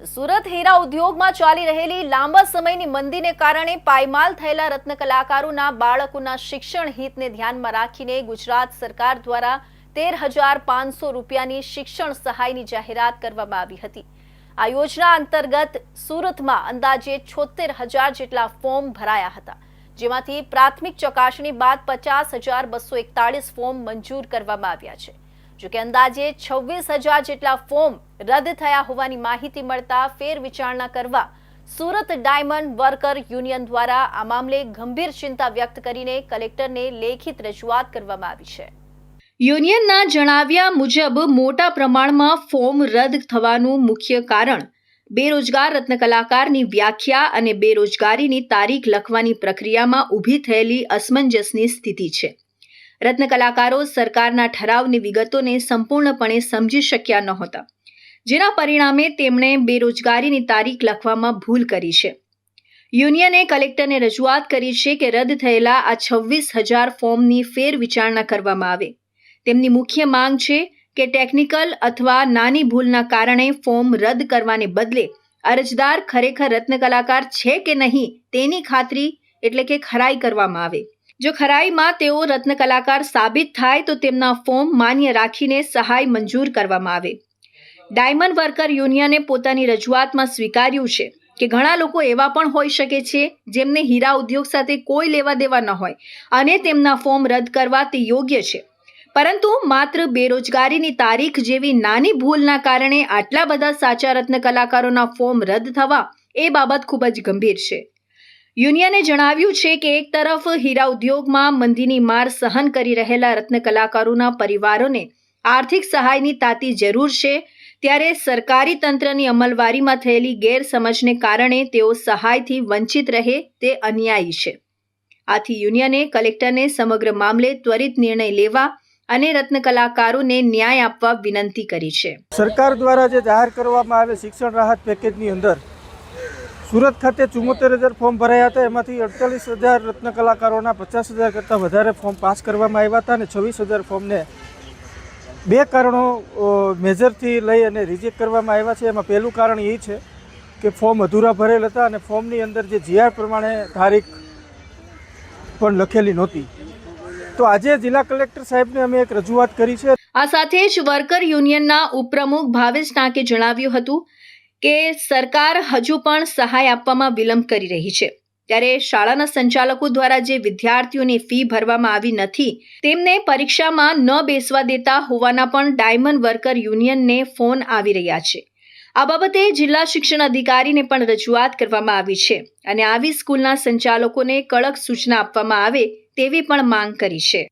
સુરત હીરા ઉદ્યોગમાં ચાલી રહેલી લાંબા સમયની મંદીને કારણે પાયમાલ થયેલા રત્ન કલાકારોના બાળકોના શિક્ષણ હિતને ધ્યાનમાં રાખીને ગુજરાત સરકાર દ્વારા તેર હજાર પાંચસો રૂપિયાની શિક્ષણ સહાયની જાહેરાત કરવામાં આવી હતી. આ યોજના અંતર્ગત સુરતમાં અંદાજે છોતેર હજાર જેટલા ફોર્મ ભરાયા હતા, જેમાંથી પ્રાથમિક ચકાસણી બાદ પચાસ હજાર બસો એકતાળીસ ફોર્મ મંજૂર કરવામાં આવ્યા છે. જોકે અંદાજે છવ્વીસ હજાર જેટલા ફોર્મ રદ થયા હોવાની માહિતી મળતા ફેર વિચારણા કરવા સુરત ડાયમંડ વર્કર યુનિયન દ્વારા આ મામલે ગંભીર ચિંતા વ્યક્ત કરીને કલેક્ટરને લેખિત રજૂઆત કરવામાં આવી છે. યુનિયનના જણાવ્યા મુજબ મોટા પ્રમાણમાં ફોર્મ રદ થવાનું મુખ્ય કારણ બેરોજગાર રત્ન કલાકારની વ્યાખ્યા અને બેરોજગારીની તારીખ લખવાની પ્રક્રિયામાં ઊભી થયેલી અસમંજસની સ્થિતિ છે. રત્ન કલાકારો સરકારના ઠરાવની વિગતોને સંપૂર્ણપણે સમજી શક્યા નહોતા, જેના પરિણામે તેમણે બેરોજગારીની તારીખ લખવામાં ભૂલ કરી છે. યુનિયને કલેક્ટરને રજૂઆત કરી છે કે રદ થયેલા આ છવ્વીસ હજાર ફોર્મની ફેર વિચારણા કરવામાં આવે. તેમની મુખ્ય માંગ છે કે ટેકનિકલ અથવા નાની ભૂલના કારણે ફોર્મ રદ કરવાને બદલે અરજદાર ખરેખર રત્ન કલાકાર છે કે નહીં તેની ખાતરી એટલે કે ખરાઈ કરવામાં આવે. જો ખરાઈમાં તેઓ રત્ન કલાકાર સાબિત થાય તો તેમના ફોર્મ માન્ય રાખીને સહાય મંજૂર કરવામાં આવે. ડાયમંડ વર્કર યુનિયને પોતાની રજૂઆતમાં સ્વીકાર્યું છે કે ઘણા લોકો એવા પણ હોઈ શકે છે જેમને હીરા ઉદ્યોગ સાથે કોઈ લેવા દેવા ન હોય અને તેમના ફોર્મ રદ કરવા તે યોગ્ય છે. પરંતુ માત્ર બેરોજગારીની તારીખ જેવી નાની ભૂલના કારણે આટલા બધા સાચા રત્ન કલાકારોના ફોર્મ રદ થવા એ બાબત ખૂબ જ ગંભીર છે. યુનિયને જણાવ્યું છે કે એક તરફ હીરા ઉદ્યોગમાં મંદીની માર સહન કરી રહેલા રત્ન કલાકારોના પરિવારોને આર્થિક સહાયની તાતી જરૂર છે, ત્યારે સરકારી તંત્રની અમલવારીમાં થયેલી ગેરસમજને કારણે તેઓ સહાયથી વંચિત રહે તે અન્યાયી છે. આથી યુનિયને કલેક્ટરને સમગ્ર મામલે ત્વરિત નિર્ણય લેવા અને રત્ન કલાકારોને ન્યાય આપવા વિનંતી કરી છે. સરકાર દ્વારા જે જાહેર કરવામાં આવે શિક્ષણ રાહત પેકેજની અંદર સુરત ખાતે ચુમ્મોતેર હજાર ફોર્મ ભરાયા હતા. એમાંથી અડતાલીસ હજાર રત્ન કલાકારોના પચાસ હજાર કરતાં વધારે ફોર્મ પાસ કરવામાં આવ્યા હતા અને છવ્વીસ હજાર ફોર્મને બે કારણો મેજરથી લઈ અને રિજેક્ટ કરવામાં આવ્યા છે. એમાં પહેલું કારણ એ છે કે ફોર્મ અધૂરા ભરેલ હતા અને ફોર્મની અંદર જે જીઆર પ્રમાણે તારીખ પણ લખેલી નહોતી. તો આજે જિલ્લા કલેક્ટર સાહેબને અમે એક રજૂઆત કરી છે. આ સાથે જ વર્કર યુનિયનના ઉપપ્રમુખ ભાવેશ ટાંકે જણાવ્યું હતું કે સરકાર હજુ પણ સહાય આપવામાં વિલંબ કરી રહી છે. ત્યારે શાળાના સંચાલકો દ્વારા જે વિદ્યાર્થીઓની ફી ભરવામાં આવી નથી, તેમને પરીક્ષામાં ન બેસવા દેતા હોવાના પણ ડાયમંડ વર્કર યુનિયનને ફોન આવી રહ્યા છે. આ બાબતે જિલ્લા શિક્ષણ અધિકારીને પણ રજૂઆત કરવામાં આવી છે અને આવી સ્કૂલના સંચાલકોને કડક સૂચના આપવામાં આવે તેવી પણ માંગ કરી છે.